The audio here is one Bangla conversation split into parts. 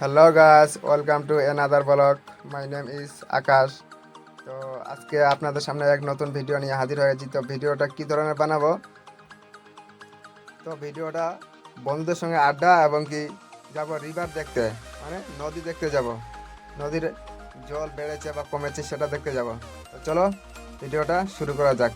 Hello guys welcome to another blog my name is Akash তো আজকে আপনাদের সামনে এক নতুন ভিডিও নিয়ে হাজির হয়েছি। তো ভিডিওটা কি ধরনের বানাবো? তো ভিডিওটা বন্ধুদের সঙ্গে আড্ডা এবং কি যাব রিভার দেখতে। মানে নদী দেখতে যাব। নদীর জল বেড়েছে বা কমেছে সেটা দেখতে যাব। তো চলো ভিডিওটা শুরু করা যাক।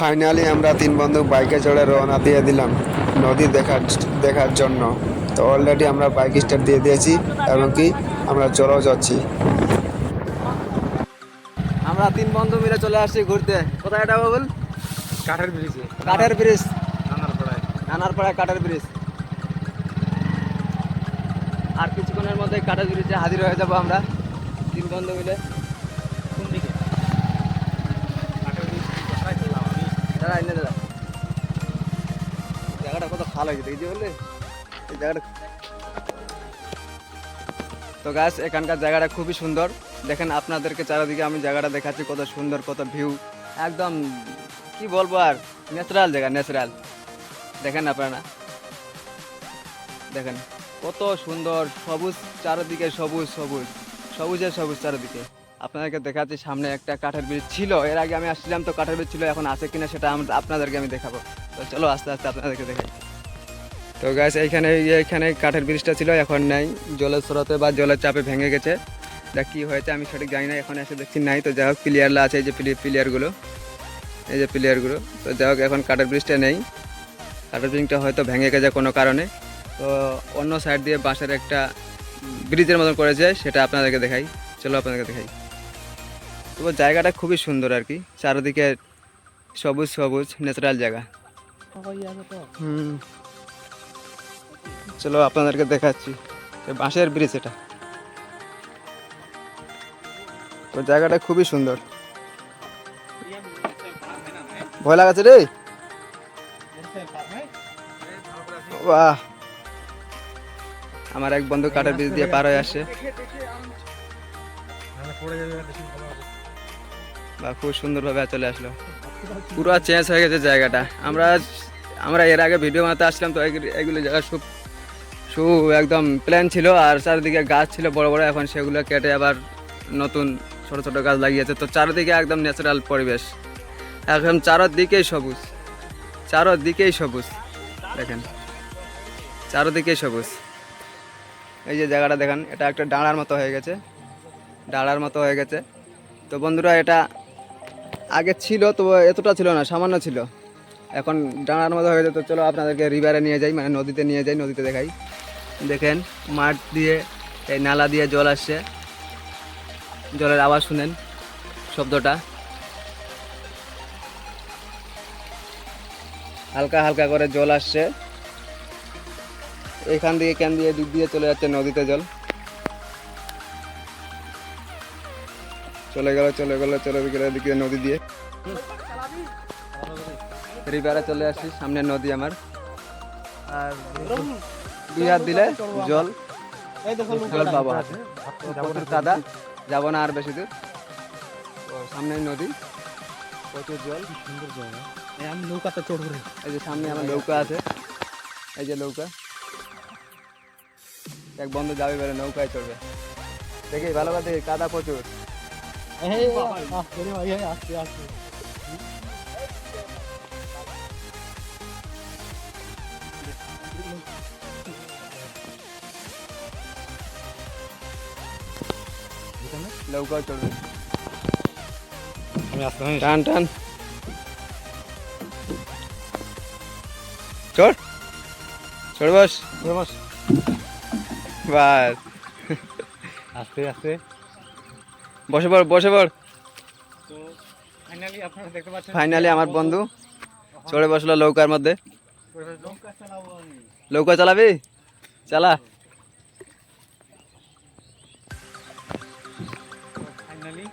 ফাইনালি আমরা তিন বন্ধু বাইকে চড়ে রওনা দিয়ে দিলাম নদী দেখার দেখার জন্য। তো অলরেডি আমরা বাইক স্টার্ট দিয়ে দিয়েছি এবং কি আমরা চলেও যাচ্ছি। আমরা তিন বন্ধু মিলে চলে আসছি ঘুরতে। কোথায় এটা বাবুল? কাঠের ব্রিজে কাঠের ব্রিজ নানার পড়ায় নানার পাড়ায় কাঠের ব্রিজ আর কিছুক্ষণের মধ্যে কাঠের ব্রিজে হাজির হয়ে যাব আমরা তিন বন্ধু মিলে কোন দিকে কাঠের ব্রিজ কোথায় খেললাম দাদা এনে জায়গাটা কত ভালো হয়েছে, দেখছি বললে? এই জায়গাটা তো গাছ এখানকার জায়গাটা খুবই সুন্দর। দেখেন আপনাদেরকে চারিদিকে আমি জায়গাটা দেখাচ্ছি, কত সুন্দর, কত ভিউ একদম, কি বলব আর? ন্যাচারাল জায়গা ন্যাচারাল দেখেন আপনারা। দেখেন, কত সুন্দর, সবুজ চারিদিকে সবুজ সবুজ। সবুজে সবুজ চারিদিকে। আপনাদেরকে দেখাচ্ছি, সামনে একটা কাঠের ব্রিজ ছিল। এর আগে আমি আসছিলাম তো কাঠের ব্রিজ ছিল, এখন আছে কিনা সেটা আমরা আপনাদেরকে আমি দেখাবো। তো চলো আস্তে আস্তে আপনাদেরকে দেখাই। তো গাছ এইখানে এইখানে কাঠের ব্রিজটা ছিল, এখন নাই। জলের স্রোতে বা জলের চাপে ভেঙে গেছে। দেখ কী হয়েছে, আমি সঠিক জানি না, এখন এসে দেখছি নাই। তো যাই হোক প্লেয়ারলা আছে, এই যে প্লেয়ারগুলো এই যে প্লেয়ারগুলো তো যাই হোক, এখন কাঠের ব্রিজটা নেই। কাঠের ব্রিজটা হয়তো ভেঙে গেছে কোনো কারণে। তো অন্য সাইড দিয়ে বাঁশের একটা ব্রিজের মতন করেছে, সেটা আপনাদেরকে দেখাই। চলো আপনাদেরকে দেখাই। তবে জায়গাটা খুবই সুন্দর আর কি। চারিদিকে সবুজ সবুজ ন্যাচারাল জায়গা। চলো আপনাদেরকে দেখাচ্ছি বাঁশের ব্রিজ এটা। তো জায়গাটা খুবই সুন্দর। ভয় লাগাচ্ছে রে? বাহ। আমার এক বন্ধু কাঠের ব্রিজ দিয়ে পার হয়ে আসে পড়ে যাবে বা খুব সুন্দরভাবে চলে আসলো। পুরো চেঞ্জ হয়ে গেছে জায়গাটা। আমরা আমরা এর আগে ভিডিও বানাতে আসলাম তো এগুলি- জায়গা সব সু একদম প্ল্যান ছিল আর চারিদিকে গাছ ছিল বড় বড়, এখন সেগুলো কেটে আবার নতুন ছোট ছোট গাছ লাগিয়েছে। তো চারিদিকে একদম ন্যাচারাল পরিবেশ। একদম চারোদিকেই সবুজ। চারোদিকেই সবুজ। দেখেন। চারোদিকেই সবুজ। এই যে জায়গাটা দেখেন, এটা একটা ডাঁড়ার মতো হয়ে গেছে। ডাঁড়ার মতো হয়ে গেছে। তো বন্ধুরা, এটা আগে ছিল তো এতটা ছিল না, সামান্য ছিল। এখন ডাঁড়ার মতো হয়ে যেত চলো আপনাদেরকে রিভারে নিয়ে যাই মানে নদীতে নিয়ে যাই, নদীতে দেখাই। দেখেন, মাঠ দিয়ে, এই নালা দিয়ে জল আসছে। জলের আওয়াজ শুনেন শব্দটা। হালকা হালকা করে জল আসছে। এখান দিয়ে ক্যান দিয়ে দিক দিয়ে চলে যাচ্ছে নদীতে জল। চলে গেল চলে গেল চলে গেল এদিকে নদী দিয়ে। রিভারে চলে আসছি সামনে নদী আমার। আর দুই হাত দিলে জল। জল পাবো হাতে। প্রচুর কাদা যাব না আর বেশি দূর। তো সামনেই নদী। প্রচুর জল। সুন্দর এই আমি নৌকাতে চড়বো এই যে সামনে আমার নৌকা আছে। এই যে নৌকা। এক বন্ধু যাবে বেরো নৌকায় চড়বে। দেখি ভালো কথা দেখি কাদা প্রচুর। এই আসতে রে ভাই এই আসতে আসতে নৌকায় চড়বে আমি আসতে টান টান চড় চড় বস বস বাস আস্তে আস্তে বসে পড় বসে পড় তো বসে পড় বসে পড়। ফাইনালি আমার বন্ধু চড়ে বসল লৌকার মধ্যে। লৌকা চালাবি চালা। ফাইনালি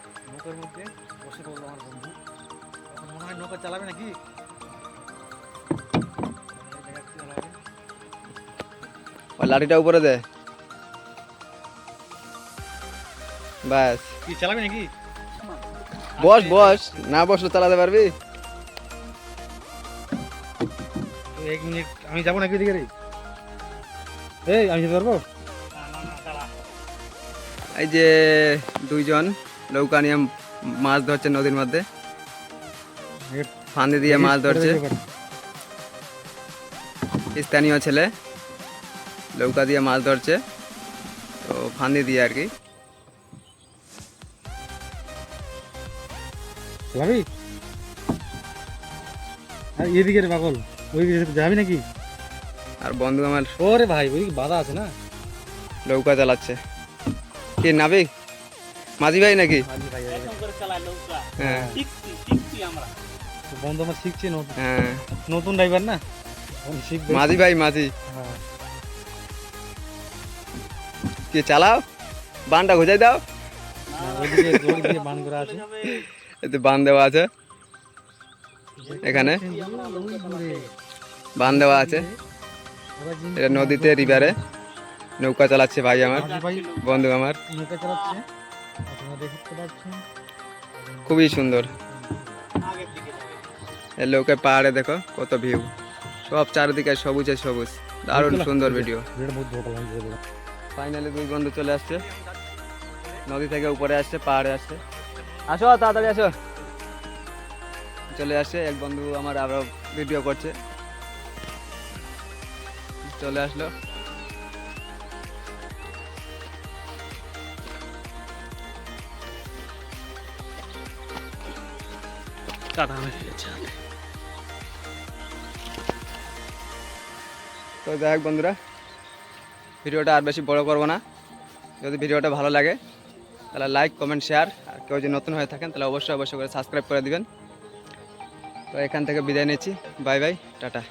লাঠিটা উপরে দেয় ব্যাস কি চালাবি নাকি? বস বস না বসলে চালাতে পারবি? এক মিনিট আমি যাব নাকি রে? এই আমি যেতে পারব? এই যে দুইজন নৌকা নিয়ে মাছ ধরছে নদীর মধ্যে। ফাঁদি দিয়ে মাছ ধরছে। স্থানীয় ছেলে নৌকা দিয়ে মাছ ধরছে। তো ফাঁদি দিয়ে আর কি। যাবি? আর এদিকে রে পাগল ওই যাবি নাকি? আর বন্ধু আমার ওরে ভাই ওই বাধা আছে না? নৌকা চালাচ্ছে। কি নাবিক মাঝি ভাই নাকি? হ্যাঁ। বন্ধু আমার শিখছে নতুন। হ্যাঁ। নতুন ড্রাইভার না? মাঝি ভাই মাঝি। হ্যাঁ। কি চালাও? বানটা ঘুজাই দাও। ওইদিকে দিয়ে বান করা আছে। এতে বান দেওয়া আছে। এখানে বান দেওয়া আছে। এটা নদীতে রিভারে। নৌকা চালাচ্ছে ভাই আমার বন্ধু আমার। খুবই সুন্দর। এই লোকে পাহাড়ে দেখো কত ভিউ সব চারিদিকে সবুজে সবুজ। দারুণ সুন্দর ভিডিও ফাইনালি দুই বন্ধু চলে আসছে। নদী থেকে উপরে আসছে পাহাড়ে আসছে। আসো তাড়াতাড়ি আসো। চলে আসছে এক বন্ধু আমার আরও ভিডিও করছে। চলে আসলো। হয়ে গেছে। তো যাই হোক বন্ধুরা ভিডিওটা আর বেশি বড় করব না। যদি ভিডিওটা ভালো লাগে তাহলে লাইক কমেন্ট শেয়ার আর কেউ যদি নতুন হয়ে থাকেন, তাহলে অবশ্যই অবশ্যই করে সাবস্ক্রাইব করে দেবেন। তো এখান থেকে বিদায় নিচ্ছি। Bye bye tata.